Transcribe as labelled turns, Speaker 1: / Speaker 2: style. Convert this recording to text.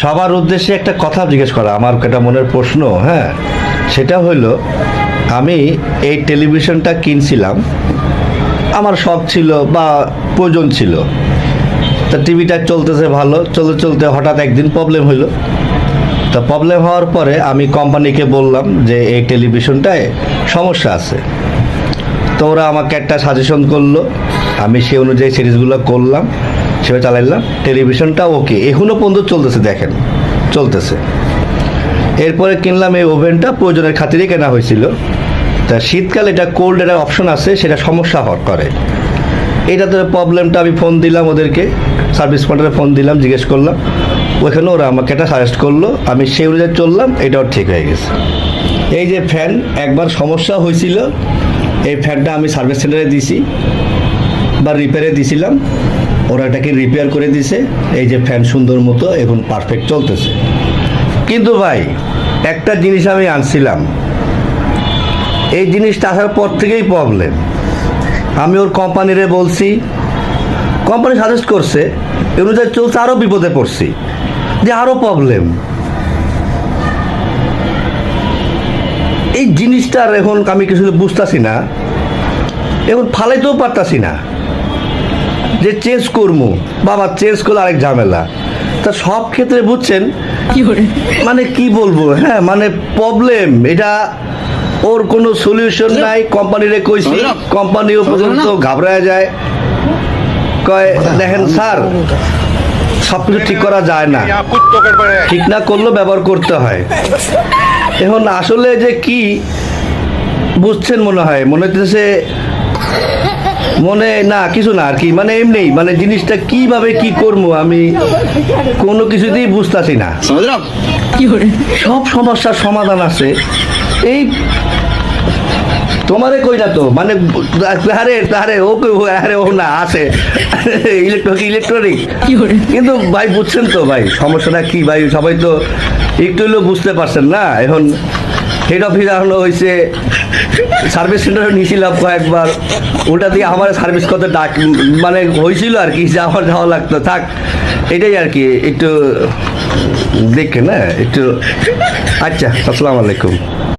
Speaker 1: সবার উদ্দেশ্যে একটা কথা জিজ্ঞেস করা, আমার একটা মনের প্রশ্ন হ্যাঁ? সেটা হলো আমি এই টেলিভিশনটা কিনছিলাম, আমার শখ ছিল বা প্রয়োজন ছিল। তা টিভিটা চলতেছে ভালো, চলতে চলতে হঠাৎ একদিন প্রবলেম হলো তা প্রবলেম হওয়ার পরে আমি কোম্পানিকে বললাম যে, এই টেলিভিশনটায় সমস্যা আছে। তো ওরা আমাকে একটা সাজেশন করল, আমি সে অনুযায়ী সিরিজগুলো করলাম। সেভাবে চালাইলাম। টেলিভিশনটা ওকে এখনও পর্যন্ত চলতেছে, দেখেন। চলতেছে। এরপরে কিনলাম এই ওভেনটা, প্রয়োজনের খাতিরে কেনা হয়েছিল। তা শীতকালে এটা কোল্ড একটা অপশন আছে, সেটা সমস্যা হওয়ার করে। এইটাতে প্রবলেমটা আমি ফোন দিলাম ওদেরকে সার্ভিস সেন্টারে ফোন দিলাম, জিজ্ঞেস করলাম। ওইখানে ওরা আমাকে এটা সাজেস্ট করল, আমি সেই অনুযায়ী চললাম, এটাও ঠিক হয়ে গেছে। এই যে ফ্যান একবার সমস্যা হয়েছিল, এই ফ্যানটা আমি সার্ভিস সেন্টারে দিছি। বা রিপেয়ারে দিছিলাম। ওরা এটাকে রিপেয়ার করে দিছে। এই যে ফ্যান সুন্দর মতো এখন পারফেক্ট চলতেছে। কিন্তু ভাই, একটা জিনিস আমি আনছিলাম। এই জিনিসটা আসার পর থেকেই প্রবলেম আমি ওর কোম্পানিরে বলছি কোম্পানি সাজেস্ট করছে এ অনুযায়ী চলছে আরও বিপদে পড়ছি। যে আরও প্রবলেম এই জিনিসটার এখন আমি কিছু বুঝতেছি না। এখন ফালাইতেও পারতাছি না। যে চেঞ্জ করব বাবা চেঞ্জ করলে আরেক ঝামেলা। তা সব ক্ষেত্রে বুঝছেন? মানে কি বলব? হ্যাঁ মানে প্রবলেম এটা ওর কোনো সলিউশন নাই। কোম্পানিরে কইছি কোম্পানিও পর্যন্ত ঘাবড়ায় যায়। কয় দেখেন স্যার সব কিছু ঠিক করা যায় না। ঠিক না করলেও ব্যবহার করতে হয়। এখন আসলে যে কি বুঝছেন মনে হয়? মনে হচ্ছে মনে না কিছু না আর কি মানে এমনি মানে জিনিসটা কীভাবে কি করব আমি কোনো কিছুতেই বুঝতেছি না। সব সমস্যার সমাধান আছে। এই তোমারে কই না তো মানে আরে আরে ও কই ও- আরে ও না আছে। ইলেকট্রনিক ইলেকট্রনিক কিন্তু ভাই বুঝছেন তো ভাই সমস্যাটা কি ভাই সবাই তো একটু হলেও বুঝতে পারছেন না এখন হেড অফিস হলো হয়েছে সার্ভিস সেন্টারে নিয়েছিলাম কয়েকবার। ওটা দিয়ে আমার সার্ভিস করতে ডাক মানে হয়েছিল আর কি, যে আমার যাওয়া লাগতো। থাক, এটাই আর কি, একটু দেখে না একটু আচ্ছা আসসালামু আলাইকুম।